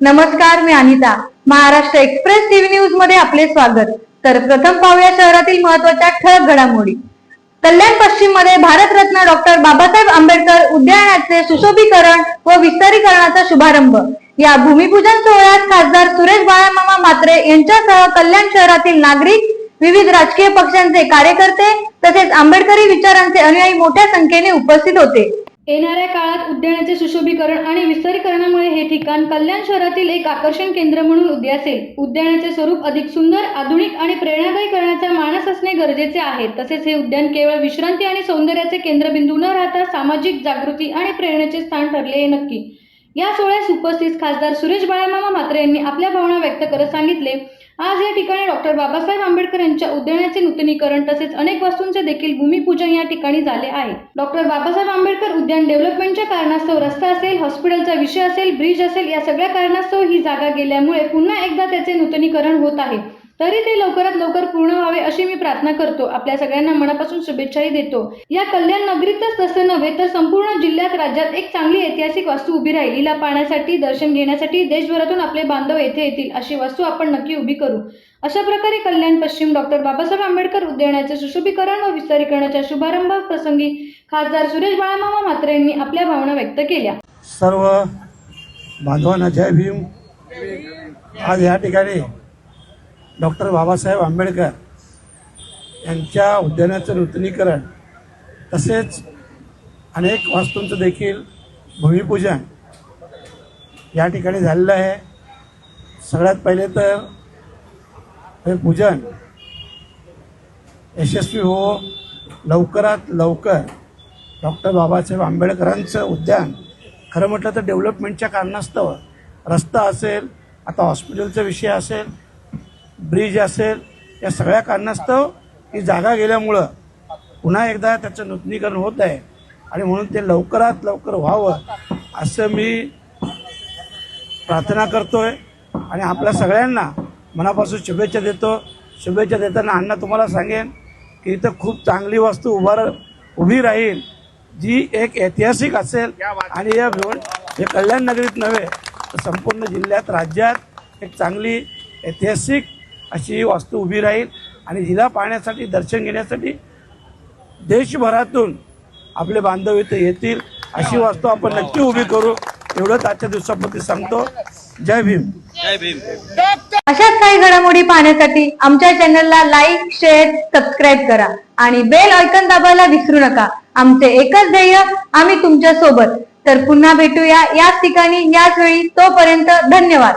नमस्कार मी Anita. Maharashtra express TV न्यूजमध्ये आपले स्वागत. तर प्रथम पाहूया शहरातील महत्त्वाच्या ठळक घडामोडी. कल्याण पश्चिममध्ये भारतरत्न डॉक्टर बाबासाहेब आंबेडकर उद्यानाचे सुशोभीकरण व विस्तारीकरणाचा शुभारंभ. या भूमिपूजन सोहळ्यात खासदार सुरेश बाळामामा म्हात्रे यांच्यासह कल्याण शहरातील नागरिक विविध राजकीय पक्षांचे कार्यकर्ते तसेच आंबेडकरी विचारांचे अनुयायी मोठ्या संख्येने उपस्थित होते. येणाऱ्या काळात उद्यानाचे सुशोभीकरण आणि विस्तारीकरणामुळे हे ठिकाण कल्याण शहरातील एक आकर्षण केंद्र म्हणून उद्यासेल उद्यानाचे स्वरूप अधिक सुंदर आधुनिक आणि प्रेरणादायी करण्याचा मानस असणे गरजेचे आहे. तसेच हे उद्यान केवळ विश्रांती आणि सौंदर्याचे केंद्रबिंदू न राहता सामाजिक जागृती आणि प्रेरणेचे स्थान ठरले हे नक्की. या सोहळ्यास उपस्थित खासदार सुरेश बाळामामा म्हात्रे यांनी आपल्या भावना व्यक्त करत सांगितले. आज या ठिकाणी डॉक्टर बाबासाहेब आंबेडकर यांच्या उद्यानाचे नूतनीकरण तसेच अनेक वस्तूंचे देखील भूमिपूजन या ठिकाणी झाले आहे. डॉक्टर बाबासाहेब आंबेडकर उद्यान डेव्हलपमेंटच्या कारणास्तव रस्ता असेल हॉस्पिटलचा विषय असेल ब्रिज असेल या सगळ्या कारणास्तव ही जागा गेल्यामुळे पुन्हा एकदा त्याचे नूतनीकरण होत आहे. तरी ते लवकरात लवकर पूर्ण व्हावे अशी मी प्रार्थना करतो. आपल्या सगळ्यांना मनापासून शुभेच्छाही देतो. या कल्याण नगरीतच तसं नव्हे तर संपूर्ण जिल्ह्यात राज्यात एक चांगली ऐतिहासिक वास्तू उभी राहील. हिला पाहण्यासाठी दर्शन घेण्यासाठी देशभरातून आपले बांधव येथे येतील अशी वास्तू आपण नक्की उभी करू. अशा प्रकारे कल्याण पश्चिम डॉक्टर बाबासाहेब आंबेडकर उद्यानाचे सुशोभीकरण व विस्तारीकरणाच्या शुभारंभ प्रसंगी खासदार सुरेश बाळामामा म्हात्रे यांनी आपल्या भावना व्यक्त केल्या. सर्व बांधवांना जय भीम. आज या ठिकाणी डॉक्टर बाबासाहेब आंबेडकर यांच्या उद्यानाचं नूतनीकरण तसेच अनेक वास्तूंचं देखील भूमिपूजन या ठिकाणी झालेलं आहे. सगळ्यात पहिले तर हे पूजन यशस्वी हो लवकरात लवकर डॉक्टर बाबासाहेब आंबेडकरांचं उद्यान. खरं म्हटलं तर डेव्हलपमेंटच्या कारणास्तव रस्ता असेल आता हॉस्पिटलचा विषय असेल ब्रिज असेल या सगळ्या कारणास्तव ही जागा गेल्यामुळं पुन्हा एकदा त्याचं नूतनीकरण होत आहे. आणि म्हणून ते लवकरात लवकर व्हावं असं मी प्रार्थना करतोय. आणि आपल्या सगळ्यांना मनापासून शुभेच्छा देतो. शुभेच्छा देताना अण्णा तुम्हाला सांगेन की इथं खूप चांगली वस्तू उभा रा- उभी राहील जी एक ऐतिहासिक असेल आणि या भिवण हे कल्याण नगरीत नव्हे तर संपूर्ण जिल्ह्यात राज्यात एक चांगली ऐतिहासिक अशी वास्तू उभी राहील आणि जिला पाहण्यासाठी दर्शन घेण्यासाठी देशभरातून आपले बांधव इथे येतील. अशी वास्तू आपण नक्की उभी करू. एवढंच आजच्या दिवसापुरती सांगतो. जय भीम. अशाच काही घडामोडी पाहण्यासाठी आमच्या चॅनलला लाईक शेअर सबस्क्राईब करा आणि बेल आयकॉन दाबायला विसरू नका. आमचे एकच ध्येय आम्ही तुमच्यासोबत तर पुन्हा भेटूया याच ठिकाणी याच वेळी. तोपर्यंत धन्यवाद.